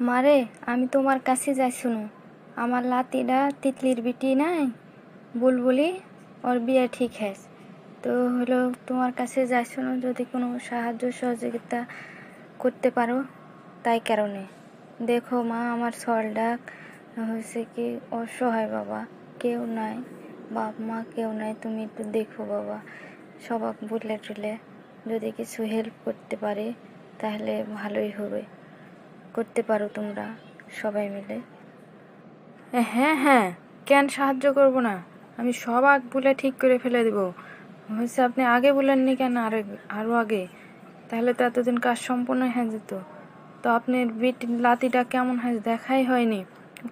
মারে, আমি তোমার কাছে যাই শুনো। আমার লাতিটা তিতলির বিটি নাই, বুলবুলি, ওর বিয়ে ঠিক হয়েছে। তো হলো তোমার কাছে যাই শুনো, যদি কোনো সাহায্য সহযোগিতা করতে পারো, তাই কারণে। দেখো মা, আমার ডাক হয়েছে কি, অসহায় বাবা, কেউ নাই, বাপ মা কেউ নাই, তুমি একটু দেখো বাবা। সবাক বললে টুলে, যদি কিছু হেল্প করতে পারে, তাহলে ভালোই হবে। করতে পারো তোমরা সবাই মিলে। হ্যাঁ হ্যাঁ কেন সাহায্য করব না? আমি সব আগ বলে ঠিক করে ফেলে দেবো। হয়েছে আপনি আগে বলেননি কেন আরে আরও আগে? তাহলে তো এতদিন কাজ সম্পূর্ণ হয়ে যেত। তো আপনার বিট লাতিটা কেমন হয় দেখাই হয়নি।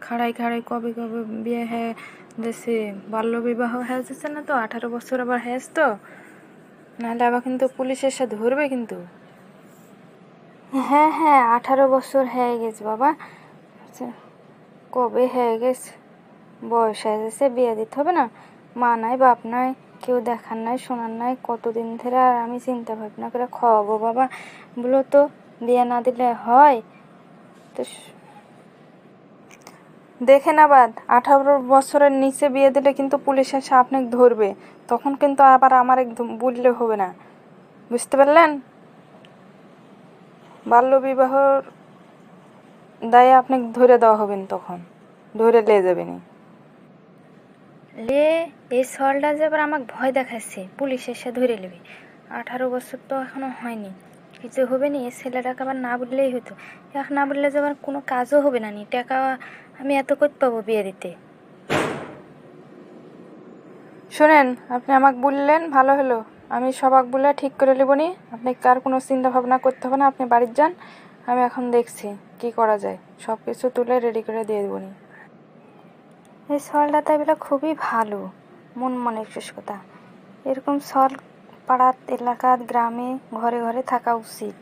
খাড়াই খাড়াই কবে কবে বিয়ে হয়ে দেশে বাল্যবিবাহ হয়ে যাচ্ছে না তো? আঠারো বছর আবার হয়েছে তো? নাহলে আবার কিন্তু পুলিশের সাথে ধরবে কিন্তু। হ্যাঁ হ্যাঁ আঠারো বছর হয়ে গেছে বাবা। আচ্ছা, কবে হয়ে গেছে? বয়স হয়ে গেছে বিয়ে দিতে হবে না। মা নাই বাপ নাই কেউ দেখার নাই শোনার নাই। কতদিন ধরে আর আমি চিন্তা ভাবনা করে খাওয়াবো বাবা? বলো তো বিয়ে না দিলে হয়? তো স- দেখেন আবার আঠারো বছরের নিচে বিয়ে দিলে কিন্তু পুলিশ এসে আপনাকে ধরবে। তখন কিন্তু আবার আমার একদম বললে হবে না। বুঝতে পারলেন? বাল্যবিবাহর দায়ে আপনাকে ধরে দেওয়া হবেন তখন। ধরে লে যাবেন লে এই সলটা যে আবার আমাকে ভয় দেখাচ্ছে পুলিশ এসে ধরে নেবে। আঠারো বছর তো এখনও হয়নি। কিছু হবে না এই ছেলেটাকে আবার না বললেই হতো। এক না বললে যে আবার কোনো কাজও হবে না নি। টাকা আমি এত করতে পাবো বিয়ে দিতে? শোনেন আপনি আমাকে বললেন ভালো হলো। আমি সবাক বলে ঠিক করে নেব নি আপনি কার কোনো চিন্তা ভাবনা করতে হবে না, আপনি বাড়ির যান, আমি এখন দেখছি কি করা যায়। সব কিছু তুলে রেডি করে দিয়ে দেবনি। এই সলটা তাই বলে খুবই ভালো, মন মনে কথা। এরকম সল পাড়াত এলাকাত গ্রামে, ঘরে ঘরে থাকা উচিত,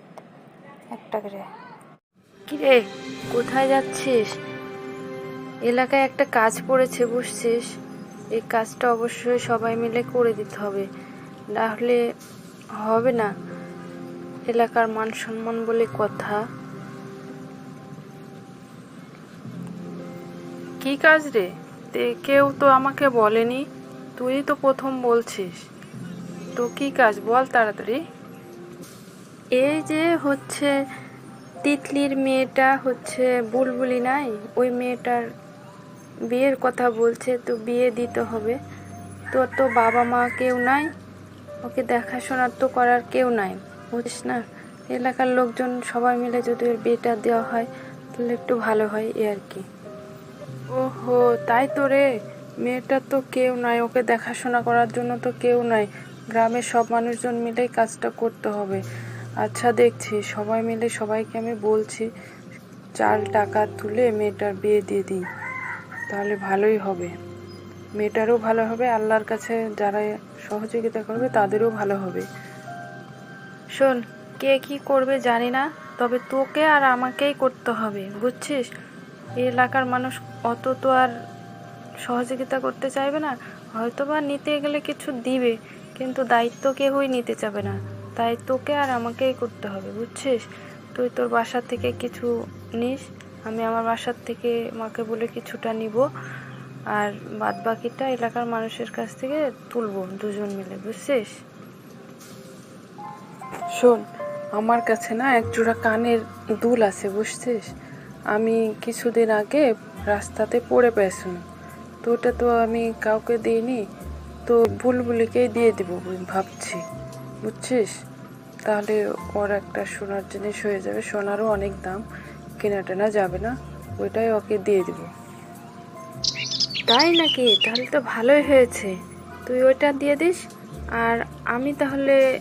একটা করে। কিরে, কোথায় যাচ্ছিস? এলাকায় একটা কাজ পড়েছে, বুঝছিস? এই কাজটা অবশ্যই সবাই মিলে করে দিতে হবে। নাহলে হবে না। এলাকার মান সম্মান বলে কথা। কি কাজ রে? তে কেউ তো আমাকে বলেনি। তুই তো প্রথম বলছিস। তো কি কাজ? বল তাড়াতাড়ি। এই যে হচ্ছে তিতলির মেয়েটা হচ্ছে বুলবুলি নাই? ওই মেয়েটার বিয়ের কথা বলছে তো বিয়ে দিতে হবে। তোর তো বাবা মা কেউ নাই? ওকে দেখাশোনার তো করার কেউ নাই। বুঝিস না? এলাকার লোকজন সবাই মিলে যদি ওর বিয়েটা দেওয়া হয়, তাহলে একটু ভালো হয় এ আর কি। ওহো, তাই তো রে। মেয়েটার তো কেউ নাই, ওকে দেখাশোনা করার জন্য তো কেউ নাই। গ্রামের সব মানুষজন মিলেই কাজটা করতে হবে। আচ্ছা দেখছি। সবাই মিলে সবাইকে আমি বলছি, চাল টাকা তুলে মেয়েটার বিয়ে দিয়ে দিই। তাহলে ভালোই হবে। মেয়েটারও ভালো হবে, আল্লাহর কাছে যারা সহযোগিতা করবে, তাদেরও ভালো হবে। শোন, কে কি করবে জানি না, তবে তোকে আর আমাকেই করতে হবে, বুঝছিস? এই এলাকার মানুষ অত তো আর সহযোগিতা করতে চাইবে না হয়তো বা নিতে গেলে কিছু দিবে, কিন্তু দায়িত্ব কেউই নিতে চাবে না। তাই তোকে আর আমাকেই করতে হবে, বুঝছিস? তুই তোর বাসার থেকে কিছু নিস, আমি আমার বাসার থেকে মাকে বলে কিছুটা নিব। আর বাদ বাকিটা এলাকার মানুষের কাছ থেকে তুলবো, দুজন মিলে, বুঝছিস? শোন, আমার কাছে না এক জোড়া কানের দুল আছে, বুঝছিস? আমি কিছুদিন আগে রাস্তাতে পড়ে পেয়েছিলাম। তো ওটা তো আমি কাউকে দিইনি, তো বুলবুলিকেই দিয়ে দিব ভাবছি, বুঝছিস? তাহলে ওর একটা সোনার জিনিস হয়ে যাবে, সোনারও অনেক দাম কেনা টেনা যাবে না, ওইটাই ওকে দিয়ে দিব। তাই নাকি? তাহলে তো ভালোই হয়েছে। তুই ওইটা দিয়ে দিস, আর আমি তাহলে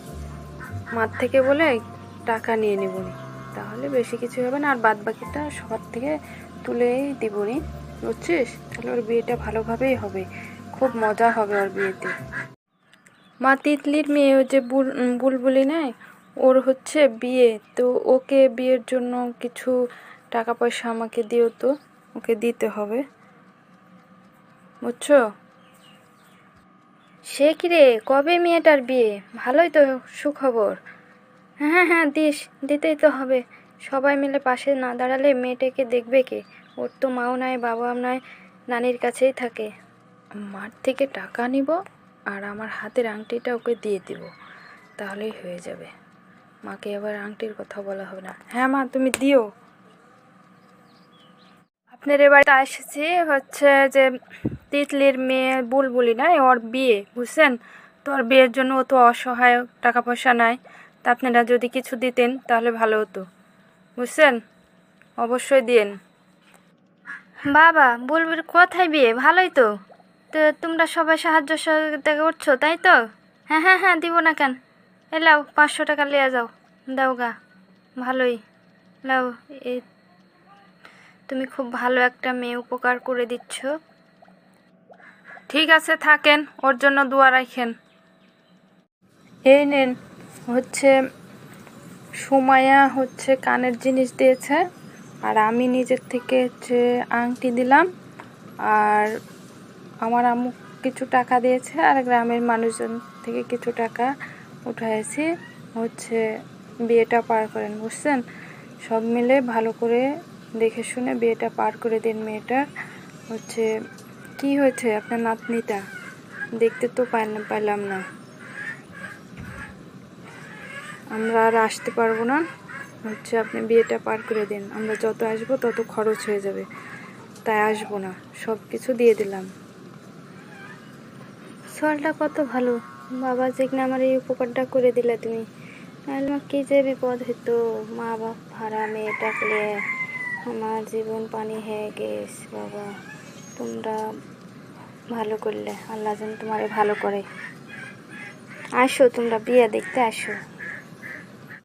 মার থেকে বলে টাকা নিয়ে নেব। তাহলে বেশি কিছু হবে না, আর বাদ বাকিটা সবার থেকে তুলেই দিব নি বুঝছিস? তাহলে ওর বিয়েটা ভালোভাবেই হবে। খুব মজা হবে ওর বিয়েতে। মা তিতলির মেয়ে যে বুল- বুলবুলি নেয় ওর হচ্ছে বিয়ে। তো ওকে বিয়ের জন্য কিছু টাকা পয়সা আমাকে দিও তো, ওকে দিতে হবে। বুঝছ? সে কি রে? কবে মেয়েটার বিয়ে? ভালোই তো সুখবর। হ্যাঁ হ্যাঁ দিস, দিতেই তো হবে। সবাই মিলে পাশে না দাঁড়ালে মেয়েটাকে দেখবে কে? ওর তো মাও নাই বাবা নাই, নানির কাছেই থাকে। মার থেকে টাকা নিব আর আমার হাতের আংটিটা ওকে দিয়ে দিব। তাহলেই হয়ে যাবে। মাকে আবার আংটির কথা বলা হবে না। হ্যাঁ মা, তুমি দিও। আপনার এবারে এসেছি হচ্ছে যে তিতলির মেয়ে বুলবুলি নাই, ওর বিয়ে, বুঝছেন? তো ওর বিয়ের জন্য ও তো অসহায় টাকা পয়সা নাই। তা আপনারা যদি কিছু দিতেন, তাহলে ভালো হতো। বুঝছেন? অবশ্যই দিন বাবা, বুলবুলির কোথায় বিয়ে? ভালোই তো। তো তোমরা সবাই সাহায্য সহযোগিতা করছ, তাই তো? হ্যাঁ হ্যাঁ হ্যাঁ দিব না কেন? এলাও পাঁচশো টাকা লিয়ে যাও। দাও গা। ভালোই। লাও এই তুমি খুব ভালো একটা মেয়ে উপকার করে দিচ্ছ। ঠিক আছে, থাকেন। ওর জন্য দোয়া রাখেন। এই নেন, হচ্ছে সুমায়া হচ্ছে কানের জিনিস দিয়েছে, আর আমি নিজের থেকে হচ্ছে আংটি দিলাম, আর আমার আম্মু কিছু টাকা দিয়েছে, আর গ্রামের মানুষজন থেকে কিছু টাকা উঠাইছি, হচ্ছে বিয়েটা পার করেন, বুঝছেন? সব মিলে ভালো করে দেখে শুনে বিয়েটা পার করে দিন মেয়েটার, হচ্ছে কি হয়েছে আপনার নাতনিটা? দেখতে তো পাই- পাইলাম না। আমরা আর আসতে পারব না। হচ্ছে আপনি বিয়েটা পার করে দিন। আমরা যত আসব তত খরচ হয়ে যাবে। তাই আসব না। সব কিছু দিয়ে দিলাম। সলটা কত ভালো। বাবা যেখানে আমার এই উপকারটা করে দিলে তুমি। আমার কী যে বিপদ হতো মা বাপ, ভাড়া, মেয়ে ডাকলে আমার জীবন পানি হয়ে গেছে বাবা। তোমরা ভালো করলে। আল্লাহ যেন তোমারে ভালো করে। আসো তোমরা বিয়ে দেখতে আসো।